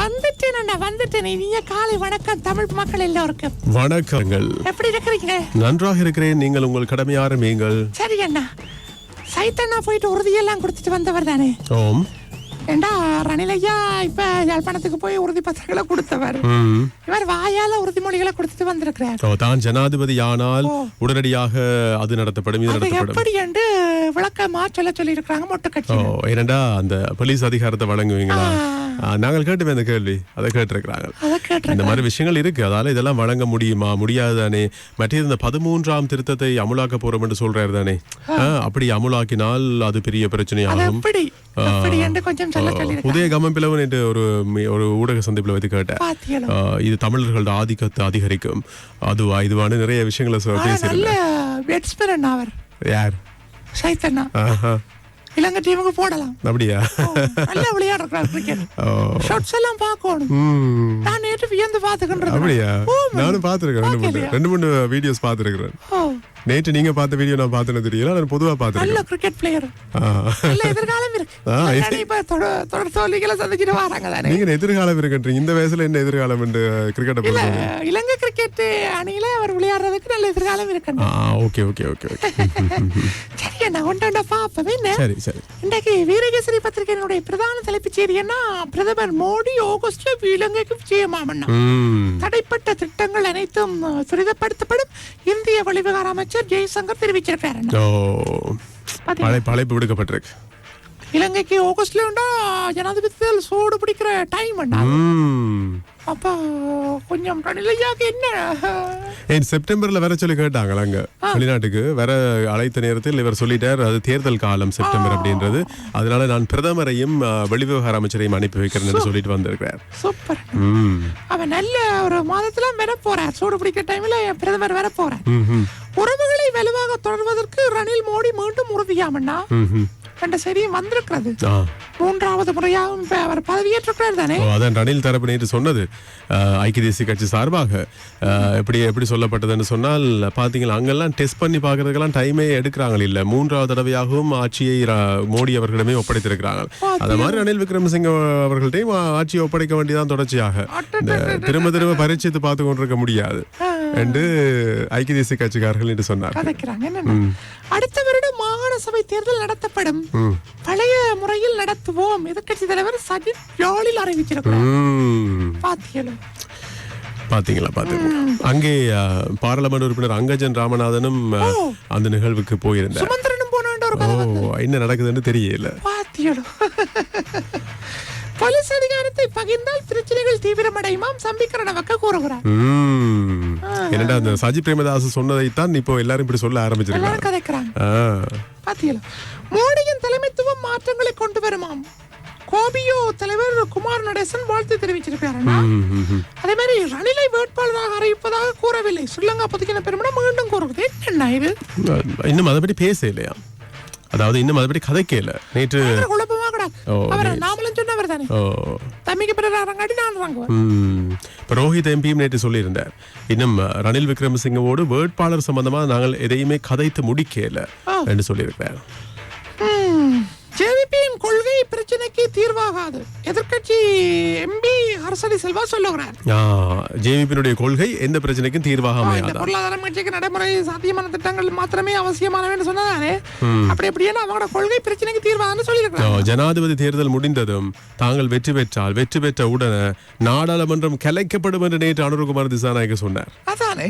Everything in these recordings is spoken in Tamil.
அண்ணா வந்துட்டேன். இனிய காலை வணக்கம் தமிழ் மக்கள் எல்லோருக்கும். வணக்கங்கள். எப்படி இருக்கிறீங்க? நன்றாக இருக்கிறேன். நீங்கள் உங்கள் கடமை ஆரம்பியுங்கள் சரி அண்ணா. சைத்தண்ணா போயிட்டு உறுதியெல்லாம் கொடுத்துட்டு வந்தவர் தானே? ஓம் ஏண்டா ரணிலையா இப்ப யாழ்ப்பாணத்துக்கு போய் உறுதி பத்திரங்களை கொடுத்தவர். இவர் வாயால உறுதிமொழிகளை கொடுத்துட்டு வந்திருக்கிறார். தான் ஜனாதிபதி ஆனால் உடனடியாக அது நடத்தப்படும் இது நடத்தப்படும். எப்படி என்று விளக்கமா சொல்ல சொல்லி இருக்கிறாங்க மொட்டை கட்சி ஏனண்டா அந்த போலீஸ் அதிகாரத்தை வழங்குவீங்களா? நாங்கள் கேட்டுமே அந்த கேள்வி. அதை கேட்டிருக்கிறாங்க இந்த மாதிரி விஷயங்கள் இருக்கு. அதால இதெல்லாம் வழங்க முடியுமா? முடியாது தானே மற்றது இந்த பதிமூன்றாம் திருத்தத்தை அமுலாக்க போறோம் என்று சொல்றாரு தானே. அப்படி அமுலாக்கினால் அது பெரிய அது பிரச்சனையாகும் உதய கமம்பிலவன் என்று ஒரு ஒரு ஊடக சந்திப்பில் வைத்து கேட்டேன் இது தமிழர்களோட ஆதிக்கத்தை அதிகரிக்கும். அதுவா? இதுவான நிறைய விஷயங்களை அவர். யார்? சைத்தண்ணா. இலங்கை டீமுக்கு போடலாம். அப்படியா? நல்ல விளையாடுறாரு கிரிக்கெட். ஷாட்ஸ் எல்லாம் பார்க்கணும். நான் நேற்று வியந்து பார்த்துக்கின்றது அப்படியா? நானும் பார்த்திருக்கேன் ரெண்டு மூணு ரெண்டு மூணு வீடியோஸ் பார்த்திருக்கிறேன். நேற்று நீங்க பார்த்த வீடியோ நான் பார்த்தேன்னு தெரியல நான் பொதுவா நல்ல பார்த்திருக்கேன் கிரிக்கெட் பிளேயர். நல்ல எதிர்காலம் இருக்கு. இப்ப தொடர் தோல்விகளை சந்திச்சுட்டு வராங்க தானே. நீங்க எதிர்காலம் இருக்குன்றீங்க? இந்த வயசுல என்ன எதிர்காலம் என்று கிரிக்கெட்டை பொறுத்தவரை. இலங்கை கிரிக்கெட் அணியில அவர் விளையாடுறதுக்கு நல்ல எதிர்காலம் இருக்கு ஓகே ஓகே ஓகே ஓகே. நான் என்ன சரி சரி. இன்றைக்கு வீரகேசரி பத்திரிகையினுடைய பிரதான தலைப்புச் செய்தி என்ன? பிரதமர் மோடி ஆகஸ்ட்ல இலங்கைக்கு விஜயமாமண்ணா ம். தடைப்பட்ட திட்டங்கள் அனைத்தும் துரிதப்படுத்தப்படும். இந்திய வெளிவிவகார அமைச்சர் ஜெய்சங்கர் தெரிவிச்சிருக்காரு அழைப்பு விடுக்கப்பட்டிருக்கு. இலங்கைக்கு ஆகஸ்ட்ல உண்டா? ஜனாதிபதி சூடு பிடிக்கிற டைம் ம். அப்ப கொஞ்சம் ரணிலையாக்கு என்ன? ஏன் செப்டம்பர்ல வர சொல்லி கேட்டாங்களா அங்க வெளிநாட்டுக்கு. வர அழைத்த நேரத்தில் இவர் சொல்லிட்டார் அது தேர்தல் காலம் செப்டம்பர் அப்படின்றது. அதனால நான் பிரதமரையும் வெளிவிவகார அமைச்சரையும் அனுப்பி வைக்கிறேன்னு சொல்லிட்டு வந்திருக்கிறார். சூப்பர். அவன் நல்ல ஒரு மாதத்துல வர போறார். சூடு பிடிக்கிற டைம்ல பிரதமர் வர போறார். உறவுகளை வலுவாக தொடர்வதற்கு ரணில் மோடி மீண்டும் உறுதியாமண்ணா. என்ற செய்தியும் வந்திருக்கிறது. மூன்றாவது இப்ப அவர் பதவியேற்றிருக்கிறார் தானே? அதான் ரணில் தரப்பு நேற்று சொன்னது. ஐக்கிய தேசிய கட்சி சார்பாக. எப்படி எப்படி சொல்லப்பட்டதுன்னு சொன்னால் பாத்தீங்களா அங்கெல்லாம் டெஸ்ட் பண்ணி பார்க்கறதுக்கெல்லாம் டைமே எடுக்கிறாங்க இல்ல. மூன்றாவது தடவையாகவும் ஆட்சியை மோடி அவர்களிடமே ஒப்படைத்திருக்கிறாங்க. அந்த மாதிரி ரணில் விக்ரமசிங்க அவர்கள்ட்டையும் ஆட்சியை ஒப்படைக்க வேண்டியதான் தொடர்ச்சியாக. இந்த திரும்ப திரும்ப பரீட்சித்து பார்த்து கொண்டிருக்க முடியாது என்று ஐக்கிய தேசிய கட்சிக்காரர்கள் என்று சொன்னார் அடுத்த வருடம் மாகாண சபை தேர்தல் நடத்தப்படும். பழைய முறையில் நடத்துவோம். எதிர்க்கட்சி தலைவர் சஜித் யாழில் அறிவிச்சிருக்கிறார். பாத்தியலும் பாத்தீங்களா? பாத்தீங்களா அங்கே பாராளுமன்ற உறுப்பினர் அங்கஜன் ராமநாதனும் அந்த நிகழ்வுக்கு போயிருந்தார். என்ன நடக்குதுன்னு தெரியல. பாத்தியலும் அதிகாரத்தை பகிர்ந்தால் பிரச்சனைகள் தீவிரமடையுமாம். சம்பிக்கரணவக்க கூறுகிறார். ம். என்னடா அந்த சஜி பிரேமதாஸ் சொன்னதைத்தான் இப்போ எல்லாரும் இப்படி சொல்ல ஆரம்பிச்சிருக்காங்க. கதைக்கிறாங்க. பாத்தியலும் மோடியின் தலைமைத்துவம் மாற்றங்களை கொண்டு வருமாம். கோபியோ தலைவர் குமார் நடேசன் வாழ்த்து தெரிவிச்சிருக்காருன்னா. அதே மாதிரி ரணிலை வேட்பாளராக அறிவிப்பதாக கூறவில்லை. ஸ்ரீலங்கா பொதுக்கின பெருமிடம் மீண்டும் கூறுகிறது. என்ன இது? இன்னும் அதைப்படி பேச இல்லையா அதாவது இன்னும் அதைப்படி கதைக்கல. நேற்று பயங்கர குழப்பமா கூட ஓ, அவர். நாமளும் சொன்னவர் தானே தம்பிக்கு பிறகு அரங்காடி நான் இறங்குவேன். இப்ப ரோஹித் எம்பியும் நேற்று சொல்லியிருந்தார். இன்னும் ரணில் விக்ரமசிங்கவோடு வேட்பாளர் சம்பந்தமா நாங்கள் எதையுமே கதைத்து முடிக்கல என்று சொல்லியிருக்கிறார் ஜேவிபியின் கொள்கை பிரச்சனைக்கு தீர்வாகாது. எதிர்க்கட்சி எம்பி அரசடி செல்வா சொல்லுகிறார். ஜேவிபியினுடைய கொள்கை எந்த பிரச்சனைக்கும் தீர்வாக அமையாதா பொருளாதார முயற்சிக்கு நடைமுறை சாத்தியமான திட்டங்கள் மாத்திரமே அவசியமானவன்னு சொன்னதானே அப்படி எப்படின்னா அவங்களோட கொள்கை பிரச்சனைக்கு தீர்வாகன்னு ஓ, சொல்லியிருக்காங்க ஜனாதிபதி தேர்தல் முடிந்ததும் தாங்கள் வெற்றி பெற்றால் வெற்றி பெற்ற உடனே நாடாளுமன்றம் கலைக்கப்படும் என்று நேற்று அனுருகுமார் திசாநாயக்க சொன்னார். அதானே.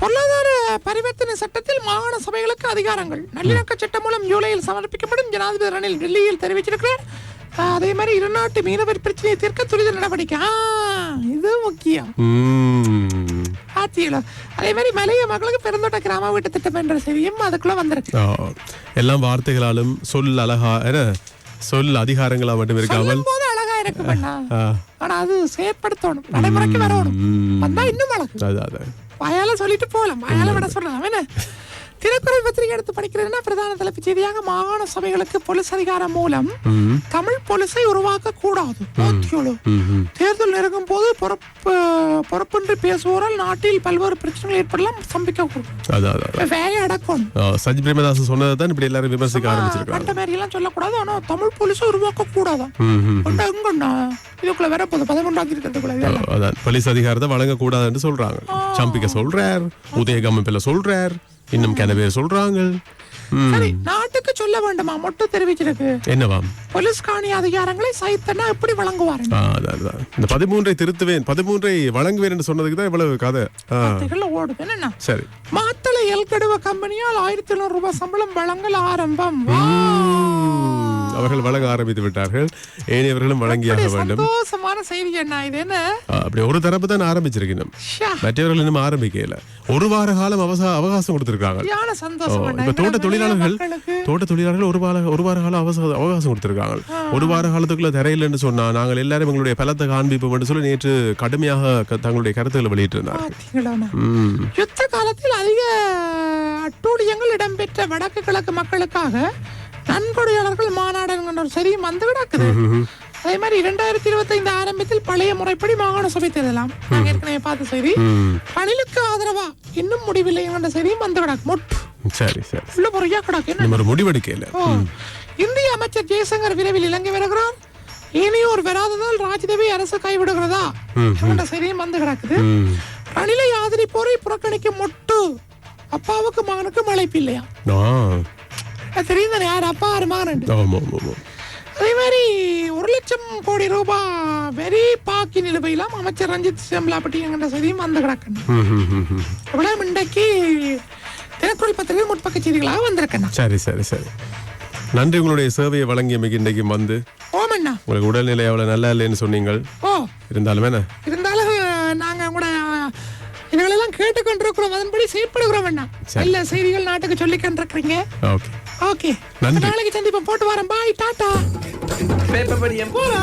பொருளாதார பரிவர்த்தனை சட்டத்தில் மாகாண சபைகளுக்கு அதிகாரங்கள். நல்லிணக்க சட்டம் மூலம் ஜூலையில் சமர்ப்பிக்கப்படும் ஜனாதிபதி ரணில் டெல்லியில் தெரிவிச்சிருக்கிறார் அதே மாதிரி இருநாட்டு மீனவர் பிரச்சனையை தீர்க்க துரித நடவடிக்கை. இது முக்கியம். ஆட்சியில். அதே மாதிரி மலைய மக்களுக்கு பெருந்தோட்ட கிராம வீட்டு திட்டம் என்ற செய்தியும் அதுக்குள்ள வந்திருக்கு. எல்லாம் வார்த்தைகளாலும் சொல் அழகா சொல் அதிகாரங்களா மட்டும் இருக்காமல் அழகா இருக்கு. ஆனா அது செயற்படுத்தணும் நடைமுறைக்கு வரணும். வந்தா இன்னும் அதான். வயால சொல்லிட்டு போகலாம். வயால விட சொல்லலாம் என்ன திருக்குறள் பத்திரிகை எடுத்து படிக்கிறதுனா பிரதான தலைப்புச் செய்தியாக மாகாண சபைகளுக்கு போலீஸ் அதிகாரம் மூலம். தமிழ் போலீஸை உருவாக்க கூடாது. தேர்தல் நெருங்கும் போது பொறுப்பு பொறுப்பின்றி பேசுவோரால் நாட்டில் பல்வேறு பிரச்சனைகள் ஏற்படலாம் சம்பிக்க கூடும் அடக்கணும் ஆ, சஜி பிரேமதாஸ் சொன்னதை தான் இப்படி எல்லாரும் விமர்சிக்க ஆரம்பிச்சிருக்காங்க. கண்ட மாதிரி எல்லாம் சொல்லக்கூடாது. ஆனா தமிழ் போலீஸை உருவாக்க. கொண்டா எங்கண்ணா? இதுக்குள்ள பதிமூன்றாம் திருத்தத்துக்குள்ள இதெல்லாம் அதான். போலீஸ் அதிகாரத்தை வழங்கக்கூடாதுன்னு சொல்றாங்க. சம்பிக்க சொல்றார். உதயகமப்பில் சொல்றார். இன்னும் கிண பேர் சொல்றாங்க. சரி நாட்டுக்கு சொல்ல வேண்டுமா? மட்டும் தெரிவிச்சிருக்கு என்னவாம் போலீஸ் காணி அதிகாரங்களை சைத்தனா எப்படி வழங்குவாரு. இந்த பதிமூன்றை திருத்துவேன் பதிமூன்றை வழங்குவேன் என்று சொன்னதுக்கு தான் இவ்வளவு கதை. ஓடுது. என்னன்னா சரி. மாத்தளை எல்கடுவ கம்பெனியால் ஆயிரத்தி எழுநூறு ரூபாய் சம்பளம் வழங்கல் ஆரம்பம். அவர்கள் வழங்க ஆரம்பித்து விட்டார்கள். ஏனையவர்களும் வழங்கியாக வேண்டும். சந்தோஷமான செய்தி என்ன இது என்ன? அப்படி ஒரு தரப்பு தான் ஆரம்பிச்சிருக்கணும். மற்றவர்கள் இன்னும் ஆரம்பிக்கல. ஒரு வார காலம் அவசா அவகாசம் கொடுத்திருக்காங்க. இப்ப தோட்ட தொழிலாளர்கள் தோட்ட தொழிலாளர்கள் ஒரு வார ஒரு வார காலம் அவச- அவகாசம் கொடுத்திருக்காங்க. ஒரு வார காலத்துக்குள்ள தரையில்லைன்னு சொன்னா நாங்கள் எல்லாரும் எங்களுடைய பலத்தை காண்பிப்போம் என்று சொல்லி நேற்று கடுமையாக தங்களுடைய கருத்துக்களை? ம். யுத்த காலத்தில் அதிக அட்டூழியங்கள் இடம்பெற்ற வடக்கு கிழக்கு மக்களுக்காக நன்கொடையாளர்கள் மாநாடு என்கின்ற ஒரு செய்தியும் வந்து கிடக்குது. அதே மாதிரி இரண்டாயிரத்தி இருபத்தி ஐந்து ஆரம்பத்தில் பழைய முறைப்படி மாகாண சபை தேர்தலாம். நாங்க ஏற்கனவே பார்த்த செய்தி. ம். பணிலுக்கு ஆதரவா இன்னும் முடிவில்லை செய்தியும் வந்து கிடக்கு. மொட்டு சரி சரி. உள்ள பொறியா கிடக்கு. என்ன? முடிவெடுக்கல. இந்திய அமைச்சர் ஜெய்சங்கர் விரைவில் இலங்கை வருகிறார். இனியோர் வராததால் ராஜ்தேவி அரசு கைவிடுகிறதா? என்கின்ற செய்தியும் வந்து கிடக்குது. ம். ரணிலை ஆதரிப்போரை புறக்கணிக்கும் மொட்டு அப்பாவுக்கு மகனுக்கு மழைப்பு இல்லையா? ஆ. அது தெரியும் தானே? யார் அப்பா ஆமா அதே மாதிரி ஒரு லட்சம் கோடி ரூபாய் வெரி பாக்கி நிலுவையிலாம் அமைச்சர் ரஞ்சித் செம்லாப்பட்டி என்கின்ற செய்தியும் வந்து கிடக்கணும். இவ்வளவு இன்றைக்கு தினக்குரல் பத்திரிகை முற்பக்க செய்திகளாக வந்திருக்கேன் சரி சரி சரி. நன்றி உங்களுடைய சேவையை வழங்கிய மிக இன்றைக்கு வந்து ஓமண்ணா உங்களுக்கு உடல்நிலை அவ்வளவு நல்லா இல்லைன்னு சொன்னீங்க ஓ. இருந்தாலும் என்ன? நல்ல செய்திகள் நாட்டுக்கு சொல்லி சொல்லிக்கிட்டு ஓகே. ஓகே. நாளைக்கு சந்திப்போம். போட்டு வரேன் பாய் டாடா. போறா